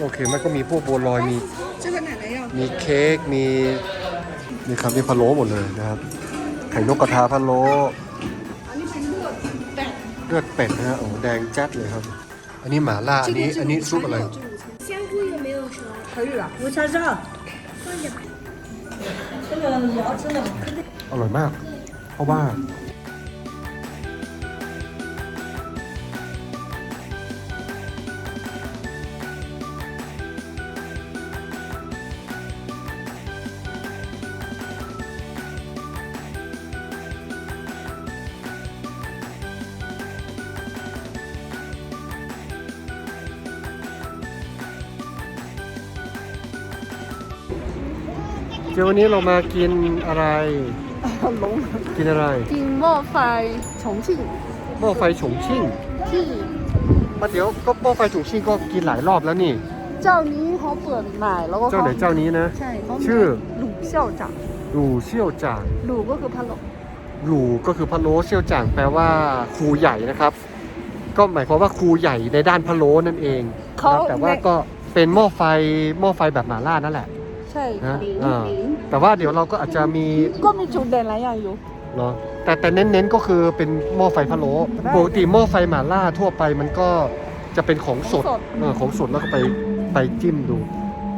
โอเค มันก็มีพวกบัวลอยมี 这个奶奶要。 มีเค้กมีนี่ครับนี่พะโล้หมดเลยนะครับ ไข่นกกระทาพะโล้ อันนี้เป็นเลือดแปะ เลือดเป็ดนะฮะโอ้แดงแจ๊ดเลยครับ อันนี้หมาล่าอันนี้อันนี้ซุปอะไร 香菇也没有熟，可以了。我瞧瞧，这个要吃的。 อร่อยมาก เพราะว่า ดี๋ยววันนี้เรามากินอะไร 龙 กินอะไร 金墨ไฟ重庆 หม้อไฟฉงชิ่ง ที่ มาเดี๋ยวก็หม้อไฟฉงชิ่งก็กินหลายรอบแล้วนี่ เจ้านี้เขาเปิดใหม่แล้วก็ เจ้าไหนเจ้านี้นะ ใช่เขามี ชื่อ หลู่เซี่ยวจ่าง หลู่เซี่ยวจ่าง หลู่ก็คือพะโล้ หลู่ก็คือพะโล้เซี่ยวจ่างแปลว่าครูใหญ่นะครับ ก็หมายความว่าครูใหญ่ในด้านพะโล้นั่นเองนะครับแต่ว่าก็เป็นหม้อไฟหม้อไฟแบบหม่าล่านั่นแหละ ใช่นะค่ะอ่าแต่ว่าเดี๋ยวเราก็อาจจะมีก็มีจุดเด่นหลายอย่างอยู่ เนาะแต่แต่เน้นๆก็คือเป็นหม้อไฟพะโล้ได้ปกติหม้อไฟหม่าล่าทั่วไปมันก็จะเป็นของสดของสด เออของสดแล้วก็ไปไปจิ้มดู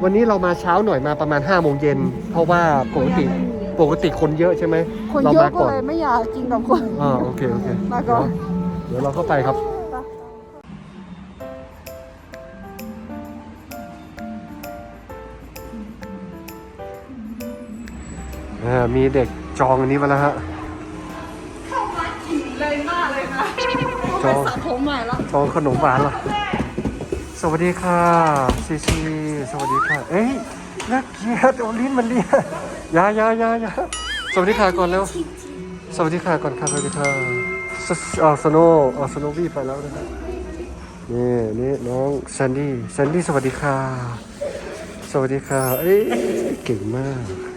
วันนี้เรามาเช้าหน่อยมาประมาณ5้าโมงเย็นเพราะว่าปกติปกติคนเยอะใช่ไหมคนเราเยอะมาก็ก่อนเลยไม่อยากกินกับคน อ่าโอเคโอเคมาก่อน เดี๋ยวเดี๋ยวเราเข้าไปครับ มีเด็กจองอันนี้มาแล้วฮะเลยมากเลยค่ะจองไปสระผมใหม่แล้วจองขนมหวานเหรอสวัสดีค่ะซีซีสวัสดีค่ะ เอ้ยน่าเกลียดโอลิ้นมันเลียอยาอยาอยาอยาสวัสดีค่ะก่อนแล้ว สวัสดีค่ะก่อนค่ะสวัสดีค่ะสอ่าสโนอ่าสโนวี่ไปแล้วนะครับนี่นี่น้องแซนดี้แซนดี้สวัสดีค่ะ สวัสดีค่ะ เอ้ยเก่งมาก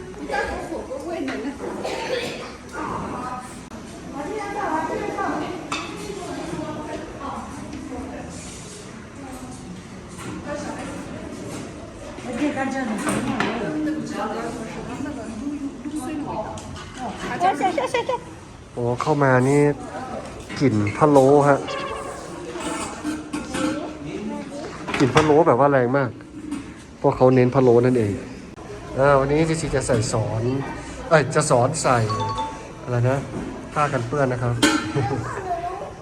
โอ้เข้ามานี่กลิ่นพะโล้ฮะกลิ่นพะโล้แบบว่าแรงมาก เพราะเขาเน้นพะโล้นั่นเองอวันนี้จีซีจะใส่สอนเอ้ยจะสอนใส่อะไรนะผ้ากันเปื้อนนะครับ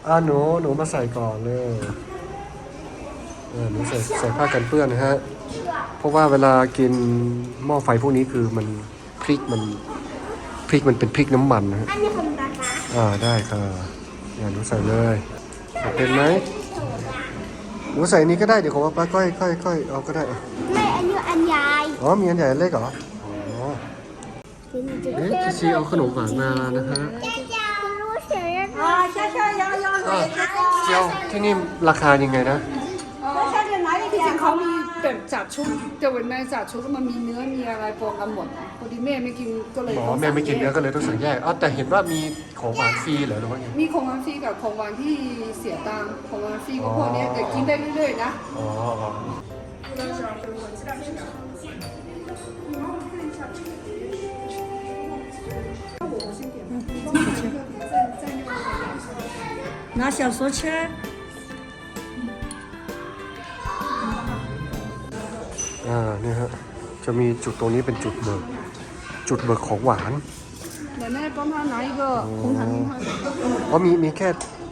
อ่าหนูหนูมาใส่ก่อนเลยเออหนูใส่ใส่ผ้ากันเปื้อนนะฮะเพราะว่าเวลากินหม้อไฟพวกนี้คือมันพริกมัน ริกมันเป็นพริกน้ำมันนะฮะอันนี้ของป๊าป๊อ่าได้ค่ะอย่าหนูใส่เลยเป็นไหมหนูใส่นี้ก็ได้เดี๋ยวของป้าก้อยก้อยๆเอาก็ได้ไม่อันนี้อันใหญ่อ๋อมีอันใหญ่เล็กเหรออ๋อเอ๊ะคิซีเอาขนมหวานมาแล้วนะฮะอ๋อใช่ใช่ยอยอยเลยใช่เจียวที่นี่ราคายังไงนะใช่ใช่เดือนไหนที่จริงเขามีแบบจัดชุดเดี๋ยวเวลนแม่จัดชุดมันมีเนื้อมีอะไรปนกันหมด อดีแม่ไม่กินก็เลย หมอ ต้อง แม่ไม่กินเนื้อ สั่ง ก็เลยต้องสั่งแยกอ๋อแต่เห็นว่ามีของหวานฟรีเหรอหรือว่าไง มีของหวานฟรีกับของหวานที่เสียตังค์ของหวานฟรีก็พวกเนี้ยแต่กินได้เรื่อยๆนะ อ๋ออ๋อ 拿小手签儿。 อ่านี่ฮะจะมีจุดตรงนี้เป็นจุดเบิก จุดเบิกของหวาน เดี๋ยวแม่帮他拿一个红糖冰块 อ๋อมีมีแค่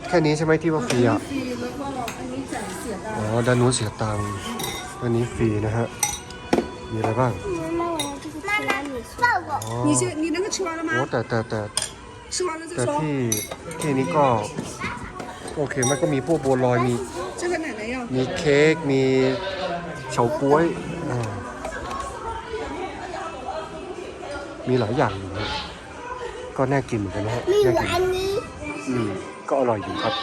แค่นี้ใช่ไหมที่ว่าฟรีอ่ะ ฟรีแล้วก็อันนี้จ่ายเสียตังค์ อ๋อด้านนู้นเสียตังค์อันนี้ฟรีนะฮะ มีอะไรบ้าง 妈妈，我这个妈妈，你算过。 อ๋อ 你先你那个吃完了 โอ้ 吗？ แต่แต่แต่ 吃完了 แต่ 再说。 ที่ที่นี้ก็ โอเคมันก็มีพวกบัวลอยมี 这个奶奶要。 มีเค้กมีเฉาก๊วย มีหลายอย่างอยู่นะก็น่ากินเหมือนกันนะฮะ มี น่า อยู่ กิน อันนี้ อืมก็อร่อยอยู่ครับ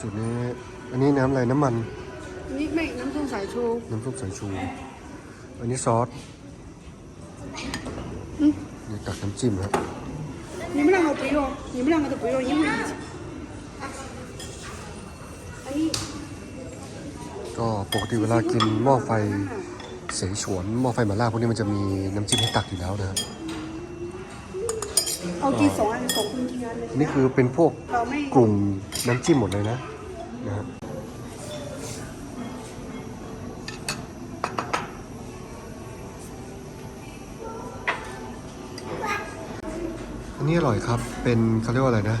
จุดนี้ อันนี้น้ำอะไรน้ำมัน นี่ไม่น้ำส้มสายชู น้ำซุปสายชู อันนี้ซอสนี่ตักน้ำจิ้มครับ 你们两个不用，你们两个都不用，因为อันนี้ ก็ปกติเวลากินหม้อไฟ เสฉวนหม้อไฟหมาล่าพวกนี้มันจะมีน้ำจิ้มให้ตักอยู่แล้วนะฮะ เอากี่สองอันสองคนกี่อันเลยอันนี่คือเป็นพวกเราไม่กลุ่มน้ำจิ้มหมดเลยนะนะฮะอันนี้อร่อยครับ เป็นเขาเรียกว่าอะไรนะ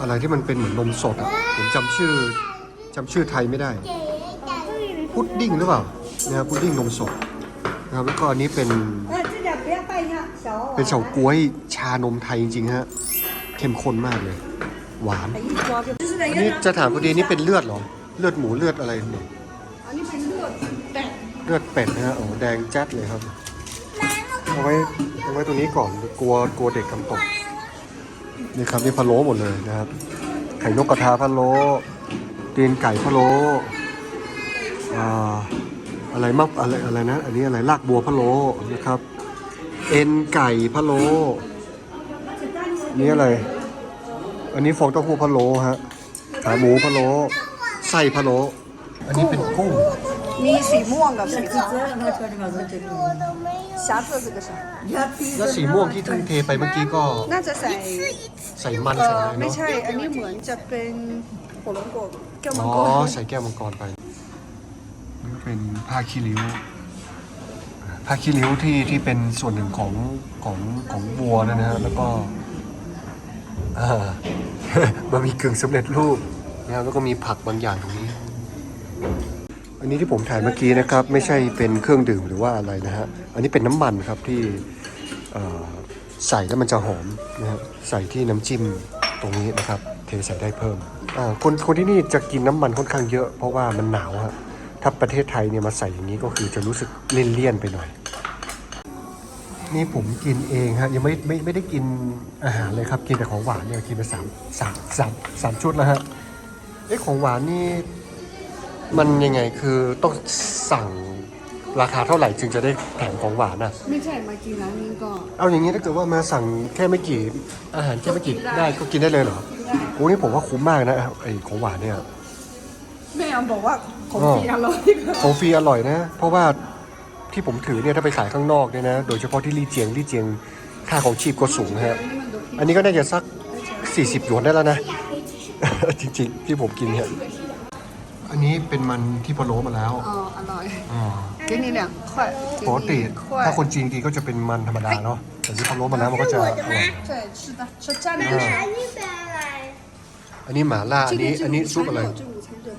อะไรที่มันเป็นเหมือนนมสดอะผมจำชื่อจำชื่อไทยไม่ได้เก๋จังพุดดิ้งหรือเปล่านะครับพุดดิ้งนมสดนะครับแล้วก็อันนี้เป็น เป็นเฉาก๊วยชานมไทยจริงๆฮะเข้มข้นมากเลย หวานน,นี่จะถามพอดีนี่เป็นเลือดเหรอ เลือดหมูเลือดอะไรเนี่ยอันนี้เป็นเลือดเป็ดเลือดเป็ดนะฮะโอ้แดงจัดเลยครับเอาไว้เอาไว้ตรงนี้ก่อนกลัวกลัวเด็กกำตกนี่ครับนี่พะโล้หมดเลยนะครับ ไข่นกกระทาพะโล้ตีนไก่พะโล้อะไรมักอะไรอะไรนะ อันนี้อะไรลากบัวพะโล้นะครับ เอ็นไก่พะโล้นี่อะไร อันนี้ฟองเต้าหู้พะโล้ฮะขาหมูพะโล้ไส้พะโล้อันนี้เป็นกุ้งมีสีม่วงกับสีฟ้าซับตัวสึกใช่แล้วสีม่วงที่ทุ่านเทไปเมื่อกี้ก็ น่าจะใส่ใส่มันใช่อะไรเนาะไม่ใช่ อันนี้เหมือนจะเป็นผลมังกรแก้วมังกรอ๋อใส่แก้วมังกรไปนี่เป็นผ้าขี้ริ้ว ผ้าขี้ริ้วที่ที่เป็นส่วนหนึ่งของของของวัวนะฮะแล้วก็อ่าบะหมี่กึ่งสำเร็จรูปนะครับแล้วก็มีผักบางอย่างตรงนี้ อันนี้ที่ผมถ่ายเมื่อกี้นะครับ ไม่ใช่เป็นเครื่องดื่มหรือว่าอะไรนะฮะอันนี้เป็นน้ำมันครับที่เออใส่แล้วมันจะหอมนะครับใส่ที่น้ำจิ้มตรงนี้นะครับ เทใส่ได้เพิ่มอ่าคนคนที่นี่จะกินน้ำมันค่อนข้างเยอะเพราะว่ามันหนาวฮะถ้าประเทศไทยเนี่ยมาใส่อย่างนี้ก็คือจะรู้สึกเลี่ยนๆไปหน่อย นี่ผมกินเองฮะยังไม่ไม่ไม่ได้กินอาหารเลยครับ กินแต่ของหวานเนี่ยกินไปสามสามสามสามชุดแล้วฮะเอ้ของหวานนี่มันยังไงคือต้องสั่งราคาเท่าไหร่จึงจะได้แถมของหวานอะ ไม่ใช่มากินร้านนี้ก็เอาอย่างนี้ถ้าเกิดว่ามาสั่งแค่ไม่กี่อาหารแค่ไม่กี่ได้ก็กินได้เลยเหรอโอ้นี่ผมว่าคุ้มมากนะไอ้ของหวานเนี่ยแม่บอกว่าของฟรีอร่อยของฟรีอร่อยนะ เพราะว่า ที่ผมถือเนี่ยถ้าไปขายข้างนอกเนี่ยนะ โดยเฉพาะที่ลี่เจียงลี่เจียงค่าของชีพก็สูงฮะ อันนี้ก็น่าจะสัก 40หยวนได้แล้วนะ จริงๆ ที่ผมกินเนี่ย อันนี้เป็นมันที่พะโล้มาแล้ว อ๋ออร่อย อ่า 给你两块 ปกติ 块 ถ้าคนจีนกินก็จะเป็นมันธรรมดาเนาะ แต่ที่พะโล้มาแล้วมันก็จะอร่อย 对是的是蘸的 อ่า อันนี้เป็นอะไร อันนี้หมาล่า อันนี้ อันนี้ซุปอะไร 这午餐肉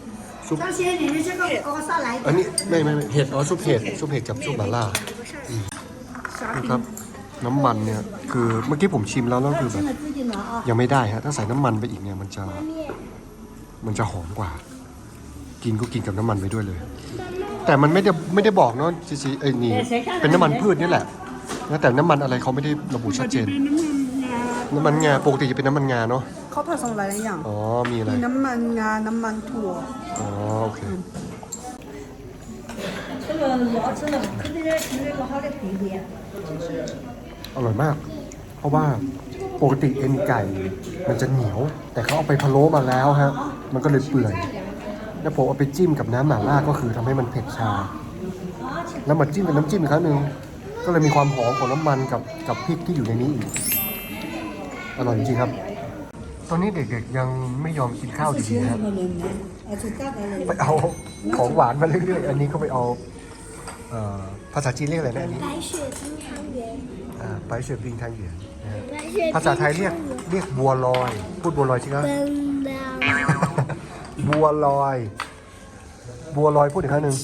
ซุปเชียนี่ใช่ก็โอซาไหลอันนี้ไม่ไม่เห็ดอ๋อซุปเห็ดซุปเห็ดจับซุปบาล่านะครับ น้ำมันเนี่ยคือเมื่อกี้ผมชิมแล้วแล้วคือแบบยังไม่ได้ฮะถ้าใส่น้ำมันไปอีกเนี่ยมันจะมันจะหอมกว่า กินก็กินกับน้ำมันไปด้วยเลย แต่มันไม่ได้ไม่ได้บอกเนาะซีซีไอ้นี่เป็นน้ำมันพืชนี่แหละะแต่น้ำมันอะไรเขาไม่ได้ระบุชัดเจน น้ำมันงาปกติจะเป็นน้ำมันงาเนาะเขาผสมหลายอย่างอ๋อมีอะไร มีน้ำมันงา น้ำมันถั่ว อ๋อ โอเค 这个老吃了，肯定是吃那个好的肥的。 อร่อยมาก เพราะว่าปกติเอ็นไก่ มันจะเหนียว แต่เขาเอาไปพะโล้มาแล้วฮะ มันก็เลยเปื่อย แล้วผมเอาไปจิ้มกับน้ำหม่าล่าก็คือทำให้มันเผ็ดชา แล้วมาจิ้มกับน้ำจิ้มอีกครั้งหนึ่งก็เลยมีความหอมของน้ำมันกับกับพริกที่อยู่ในนี้อีก อร่อยจริงๆครับ ตอนนี้เด็กๆยังไม่ยอมกินข้าวดีๆครับ 个人呢，而且大概人 ไปเอาของหวานมาเรื่อยๆ อันนี้ก็ไปเอาเอ่อภาษาจีนเรียกอะไรนะอันนี้ 白雪冰汤圆 อ่าไปเสือปิงทางเหยียนนะฮะ 白雪 ภาษาไทยเรียกเรียกบัวลอย พูดบัวลอยสิครับ 冰的 บัวลอย บัวลอยพูดอีกครั้งหนึ่ง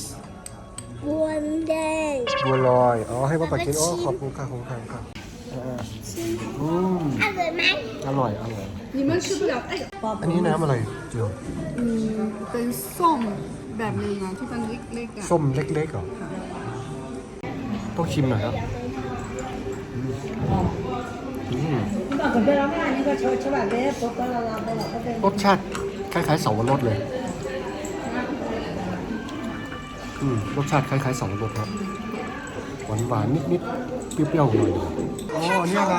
温的 บัวลอย อ๋อ ให้พ่อปัดกินอ๋อขอบคุณค่ะขอบคุณค่ะครับ อ่าๆอืม อร่อยไหม อร่อย อร่อย 你们吃不了哎 อันนี้น้ำอะไรเจียว อืมเป็นส้มแบบหนึงอ่ะที่มันเล็กๆอ่ะ ส้มเล็กๆเหรอ ต้องชิมหน่อยครับ อืม 那准备了嘛？你个吃吃完饭，不管了啦，不了，不得。 รสชาติคล้ายๆเสาวรสเลย อืม รสชาติคล้ายๆเสาวรสครับ หวานหวานๆนิดๆ เปรี้ยวๆหน่อย อ๋ออันนี่อะไร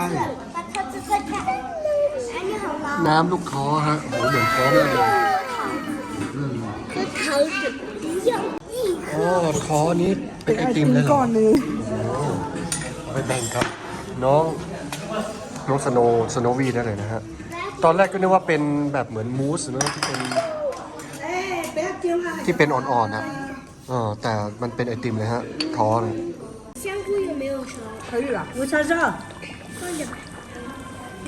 ปลาทอดจะก็จะอันนี้ของเรา น้ำลูกท้อฮะโหเหมือนท้อมากเลยอืม คือเขาจะเดียวอีก อ๋อ คอนี้เป็นไอติมเลยเหรอ ก้อนหนึง เอาไปแบ่งครับ น้องน้องสโนสโนวีได้เลยนะฮะ ตอนแรกก็นึกว่าเป็นแบบเหมือนมูสนะที่เป็น 哎，不要丢啊！ ที่เป็นอ่อนๆอ่ะเออแต่มันเป็นไอติมเลยฮะท้อนะ 香菇有没有熟？可以了无叉烧，放着吧。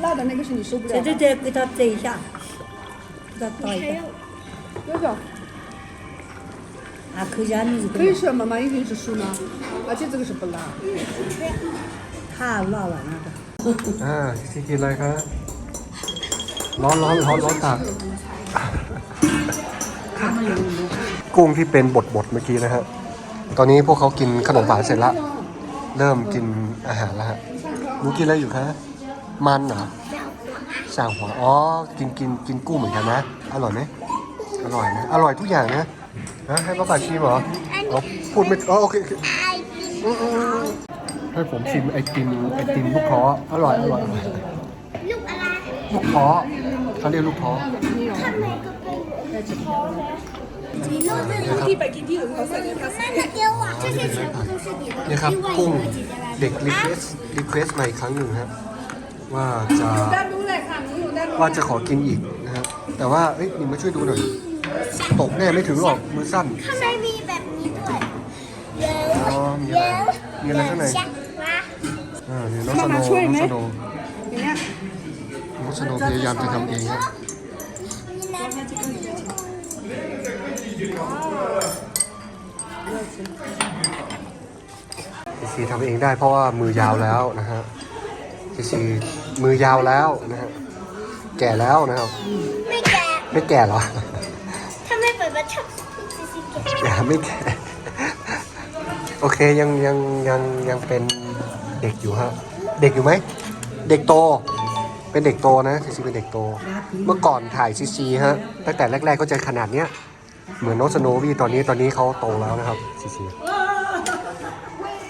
辣的那个是你受不了的对对对，给它蒸一下，给它倒一下。还有这个啊，口香米可以吃妈妈一定是熟呢而且这个是不辣太辣了那个。 อ่าที่กินอะไรคะร้อนร้อนร้อนร้อนตักกุ้งที่เป็นบดบดๆเมื่อกี้นะฮะ ตอนนี้พวกเขากินขนมหวานเสร็จละ เริ่มกินอาหารแล้วฮะ หนูกินอะไรอยู่คะ มันเหรอสาวหัว อ๋อ กินกินกินกุ้งเหมือนกันนะ อร่อยไหมอร่อยนะ อร่อยทุกอย่างนะให้ป้าป่าชิมเหรอพูดไม่อ๋อโอเคให้ผมชิมไอติมไอติมลูกคออร่อยอร่อยลูกอะไรลูกคอเขาเรียกลูกท้อนะครับที่ไปกินที่อื่นเขาใส่เนื้อปลานี่ยครับกุ้ง เด็ก的รีเควสรีเควสมาอีกครั้งหนึ่งครับ ว่าจะด้านนู้นเลยค่ะหนูอยู่ด้านนู้นว่าจะขอกินอีกนะครับ แต่ว่าเอ้ยนี่มาช่วยดูหน่อย ตกแน่ไม่ถึงหรอกมือสั้น ข้างในมีแบบนี้ด้วยเยอ๋ออะมีเยอะไรอะมีอะไรข้างในชักมาอ่าเนี่ยน้องสโนว์น้องสโนว์อย่างเงี้ยน้องสโนว์พยายามจะทำเองครับมีน้ำ ซีซีทำเองได้เพราะว่ามือยาวแล้วนะฮะซีซีมือยาวแล้วนะฮะแก่แล้วนะครับ ไม่แก่ไม่แก่เหรอทำไมเปิดมาชอบซิซิแก่อย่าไม่แก่โอเคยังยังยังยังเป็นเด็กอยู่ฮะเด็กอยู่ไหมเด็กโต เป็นเด็กโตนะซีซีเป็นเด็กโต เมื่อก่อนถ่ายซีซีฮะตั้งแต่แรก ๆ ก็จะขนาดเนี้ยเหมือนน้องสโนวีตอนนี้ตอนนี้เขาโตแล้วนะครับซีซี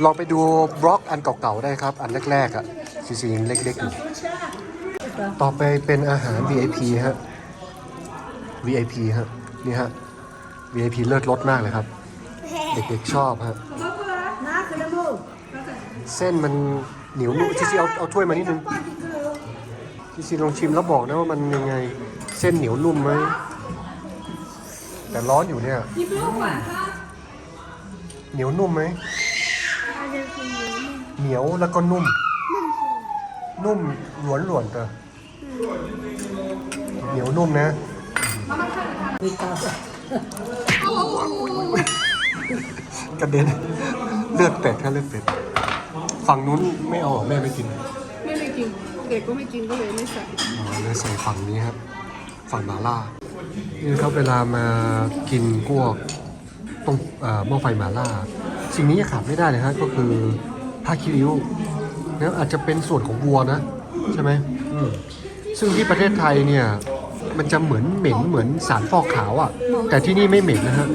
ลองไปดูบล็อกอันเก่าๆได้ครับ อันแรกๆอะ่ะสีสีเล็กๆ ต่อไปเป็นอาหาร VIP ฮะ VIP ฮะ นี่ฮะ VIP เลิศรสมากเลยครับ เด็กๆชอบฮะ เส้นมันเหนียวนุ่มชิชิเอาเอาถ้วยมานิดนึงชิชิลองชิมแล้วบอกนะว่ามันยังไงเส้นเหนียวนุ่มไหมแต่ร้อนอยู่เนี่ยเหนียวนุ่มไหม เหนียวแล้วก็นุ่ม นุ่มหลวนหลวนๆเตอเหนียวนุ่มนะ味道。กระเด็นเลือดเป็ดถ้าเลือดเป็ดฝั่งนู้นไม่เอาเหรอแม่ไม่กิน ไม่ไม่กิน เด็กก็ไม่กินก็เลยไม่ใส่อ๋อเลยใส่ฝั่งนี้ครับ ฝั่งหมาล่า นี่ครับเวลามากินพวกต้มเอ่อหม้อไฟหมาล่า สิ่งนี้จะขาดไม่ได้เลยฮะก็คือ ผ้าคีริ้วนะอาจจะเป็นส่วนของวัวนะ ใช่ไหมอืมซึ่งที่ประเทศไทยเนี่ย มันจะเหมือนเหม็นเหมือนสารฟอกขาวอะ่ะ แต่ที่นี่ไม่เหม็นนะฮะ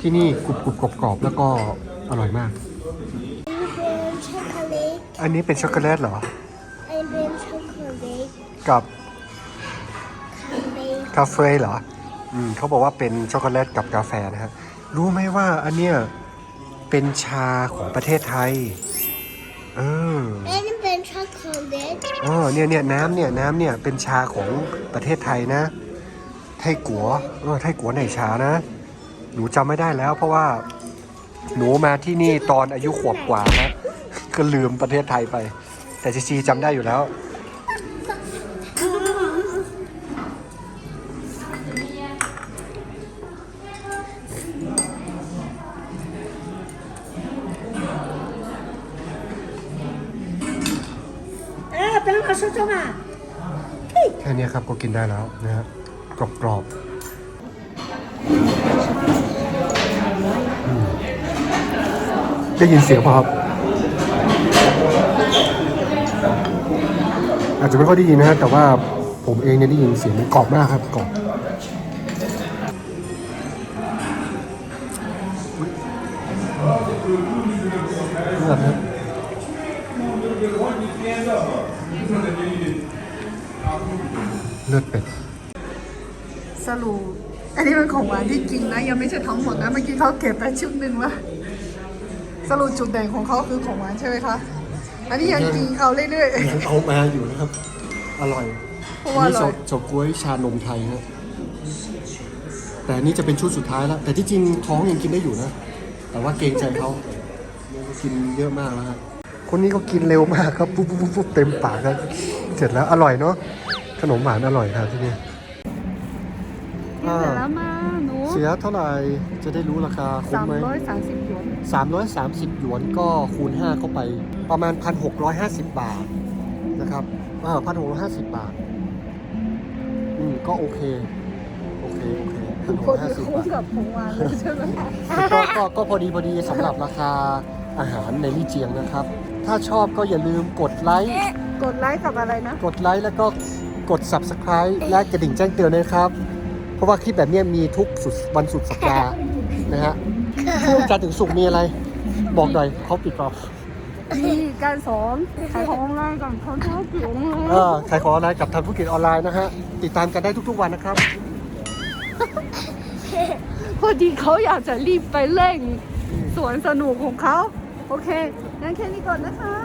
ที่นี่กรุบกรุบกรอบกรอบๆแล้วก็อร่อยมากเป็นช็อกโกแลตอันนี้เป็นช็อกโกแลตเหรออันเป็นช็อกโกแลตกับคาเฟ่กาแฟเหรอ อืมเขาบอกว่าเป็นช็อกโกแลตกับกาแฟนะฮะ รู้ไหมว่าอันเนี้ยเป็นชาของประเทศไทย เอออันนี้เป็นช็อกโกแลตอ๋อเนี่ยเนี่ยน้ำเนี่ยน้ำเนี่ยเป็นชาของประเทศไทยนะ ไทยกัวเออไทยกัวไหนชานะ หนูจำไม่ได้แล้ว เพราะว่าหนูมาที่นี่ตอนอายุขวบกว่านะก็ลืมประเทศไทยไป แต่จีซีจำได้อยู่แล้ว กินได้แล้วนะฮะกรอบกรอบๆได้ยินเสียงป่ะครับ อาจจะไม่ค่อยได้ยินนะฮะแต่ว่าผมเองเนี่ยได้ยินเสียงมันกรอบมากครับกรอบ นนี้เป็นของที่กินนะยังไม่ใช่ทั้งหมดนะเมื่อกี้เขาเก็บไปชุดหนึ่งแล้วสรุปจุดเด่นของเขาคือของหวานใช่ไหมคะอันนี้ยังกินเอาเรื่อยยังเอามาอยู่นะครับ อร่อยๆเพราะว่าอนี่ร่อยเฉาก๊วยชานมไทยฮะแต่อันนี่จะเป็นชุดสุดท้ายแล้ว แต่ที่จริงท้องยังกินได้อยู่นะ แต่ว่าเกรงใจเขากินเยอะมากแล้วครับคนนี้ก็กินเร็วมากครับปุ๊บปุ๊บปุ๊บปุ๊บเต็มปากครับเสร็จแล้วอร่อยเนาะขนมหวานอร่อยครับที่นี่ เสียเท่าไหร่จะได้รู้ราคาคุ้มสามไหมร้อยสามสิบหยวน330หยวนก็คูณ 5 เข้าไปประมาณ 1,650 บาทนะครับอ่า1,650บาท อืม ก็โอเค โอเค โอเคคนที่1,650คุ้มบาทกับของหวานเลยใช่ไหมก็ก็ก็พอดีพอดีสำหรับราคาอาหารในลี่เจียงนะครับ ถ้าชอบก็อย่าลืมกดไลค์ กดไลค์กับอะไรนะ กดไลค์แล้วก็กด subscribe และกระดิ่งแจ้งเตือนนะครับเพ ราะว่าคลิปแบบเนี้ยมีทุกสุดวันสุดสัปดาห์นะฮะช่วงจันทร์ถึงศุกร์มีอะไร บอกหน่อยเขาปิดกรอบมีการสอนขายของออนไลน์กับทำธุรกิจออนไลน์เออขายของออนไลน์กับทำธุรกิจออนไลน์นะฮะติดตามกันได้ทุกๆวันนะครับ พอดีเขาอยากจะรีบไปเร่งสวนสนุกของเขา โอเคงั้นแค่นี้ก่อนนะคะ